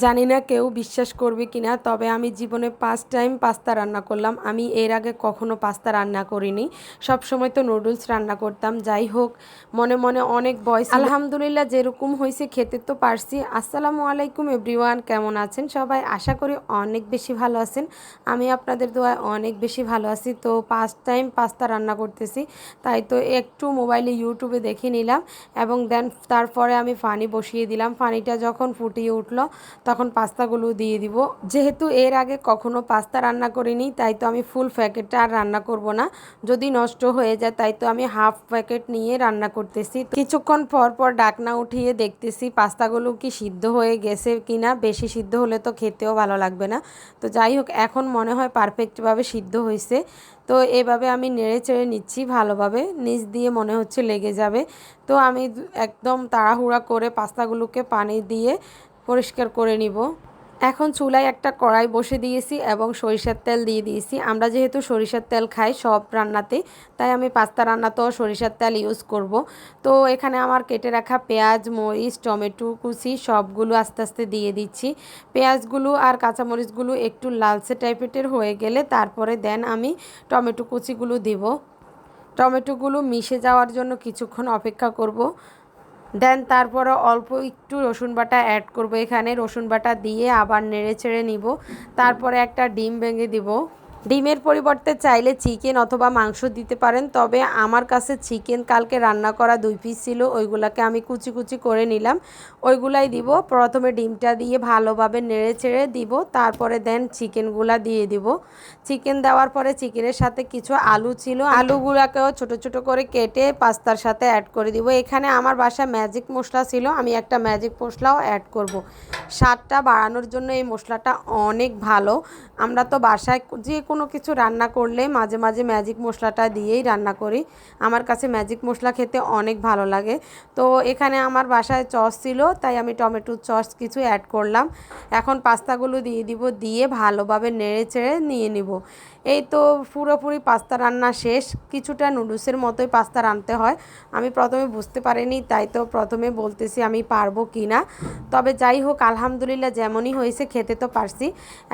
জানি না কেউ বিশ্বাস করবে কি না তবে আমি জীবনে পাঁচ টাইম পাস্তা রান্না করলাম। আমি এর আগে কখনো পাস্তা রান্না করিনি। সব সময় তো নুডলস রান্না করতাম। যাই হোক, মনে মনে অনেক বয়স আলহামদুলিল্লাহ, যেরকম হয়েছে খেতে তো পারছি। আসসালামু আলাইকুম এভরিওয়ান কেমন আছেন সবাই? আশা করি অনেক বেশি ভালো আছেন। আমি আপনাদের দোয়ায় অনেক বেশি ভালো আছি। তো পাঁচ টাইম পাস্তা রান্না করতেছি। তাই তো একটু মোবাইলে ইউটিউবে দেখে নিলাম এবং দেন তারপরে আমি পানি বসিয়ে দিলাম। পানিটা যখন ফুটিয়ে উঠল তখন পাস্তাগুলো দিয়ে দিব। যেহেতু এর আগে কখনো পাস্তা রান্না করিনি, তাই তো আমি ফুল প্যাকেটটা আর রান্না করব না। যদি নষ্ট হয়ে যায়, তাই তো আমি হাফ প্যাকেট নিয়ে রান্না করতেছি। কিছুক্ষণ পর পর ডাকনা উঠিয়ে দেখতেছি পাস্তাগুলো কি সিদ্ধ হয়ে গেছে কিনা। বেশি সিদ্ধ হলে তো খেতেও ভালো লাগবে না। তো যাই হোক, এখন মনে হয় পারফেক্টভাবে সিদ্ধ হয়েছে তো এভাবে আমি নেড়ে চেড়ে নিচ্ছি ভালোভাবে। নিচ দিয়ে মনে হচ্ছে লেগে যাবে। তো আমি একদম তাড়াহুড়া করে পাস্তাগুলোকে পানি দিয়ে পরিষ্কার করে নিব। এখন চুলায় একটা কড়াই বসে দিয়েছি এবং সরিষার তেল দিয়ে দিয়েছি। আমরা যেহেতু সরিষার তেল খাই সব রান্নাতে, তাই আমি পাস্তা রান্নাতেও সরিষার তেল ইউজ করব। তো এখানে আমার কেটে রাখা পেঁয়াজ, মরিচ, টমেটো কুচি সবগুলো আস্তে আস্তে দিয়ে দিচ্ছি। পেঁয়াজগুলো আর কাঁচামরিচগুলো একটু লালচে টাইপের হয়ে গেলে তারপরে দেন আমি টমেটো কুচিগুলো দিব। টমেটোগুলো মিশে যাওয়ার জন্য কিছুক্ষণ অপেক্ষা করব। দেন তারপরে অল্প একটু রসুন বাটা অ্যাড করব। এখানে রসুন বাটা দিয়ে আবার নেড়ে ছেড়ে নিব। তারপরে একটা ডিম ভেঙে দিব। ডিমের পরিবর্তে চাইলে চিকেন অথবা মাংস দিতে পারেন, তবে আমার কাছে চিকেন কালকে রান্না করা দুই পিস ছিল, ওইগুলাকে আমি কুচি কুচি করে নিলাম। ওইগুলাই দিব, প্রথমে ডিমটা দিয়ে ভালোভাবে নেড়ে ছেড়ে দিব, তারপরে দেন চিকেনগুলা দিয়ে দিব। চিকেন দেওয়ার পরে চিকেনের সাথে কিছু আলু ছিল, আলুগুলাকেও ছোট ছোট করে কেটে পাস্তার সাথে অ্যাড করে দিব। এখানে আমার বাসায় ম্যাজিক মশলা ছিল, আমি একটা ম্যাজিক মশলাও অ্যাড করব। স্বাদটা বাড়ানোর জন্য এই মশলাটা অনেক ভালো। আমরা তো বাসায় যে কোনো কিছু রান্না করলে মাঝে মাঝে ম্যাজিক মশলাটা দিয়েই রান্না করি। আমার কাছে ম্যাজিক মশলা খেতে অনেক ভালো লাগে। তো এখানে আমার বাসায় চস ছিল, তাই আমি টমেটোর চস কিছু অ্যাড করলাম। এখন পাস্তাগুলো দিয়ে দিব, দিয়ে ভালোভাবে নেড়ে চেড়ে নিয়ে নিব। এই তো পুরোপুরি পাস্তা রান্না শেষ। কিছুটা নুডলসের মতোই পাস্তা রানতে হয়। আমি প্রথমে বুঝতে পারিনি, তাই তো প্রথমে বলতেছি আমি পারব কি না তবে যাই হোক, আলহামদুলিল্লাহ যেমনই হয়েছে, খেতে তো পারছি।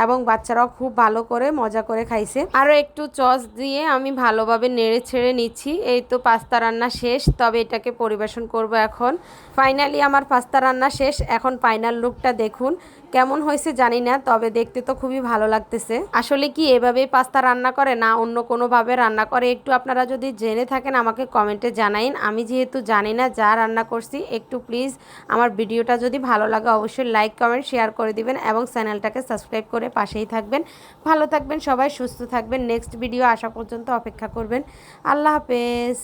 এবং বাচ্চারাও খুব ভালো করে, মজা করে খাইছে আরও একটু চস দিয়ে আমি ভালোভাবে নেড়ে ছেড়ে নিচ্ছি। এই তো পাস্তা রান্না শেষ, তবে এটাকে পরিবেশন করব এখন। ফাইনালি আমার পাস্তা রান্না শেষ, এখন ফাইনাল লুকটা দেখুন। কেমন হয়েছে জানি না, তবে দেখতে তো খুবই ভালো লাগতেছে। আসলে কি এভাবেই পাস্তা রান্না করে না অন্য কোনোভাবে রান্না করে? একটু আপনারা যদি জেনে থাকেন, আমাকে কমেন্টে জানাইন। আমি যেহেতু জানি না যা রান্না করছি, একটু প্লিজ আমার ভিডিওটা যদি ভালো লাগে অবশ্যই লাইক কমেন্ট শেয়ার করে দিবেন এবং চ্যানেলটাকে সাবস্ক্রাইব করে পাশেই থাকবেন। ভালো থাকবেন সবাই সুস্থ থাকবেন। নেক্সট ভিডিও আসা পর্যন্ত অপেক্ষা করবেন। আল্লাহ হাফেজ।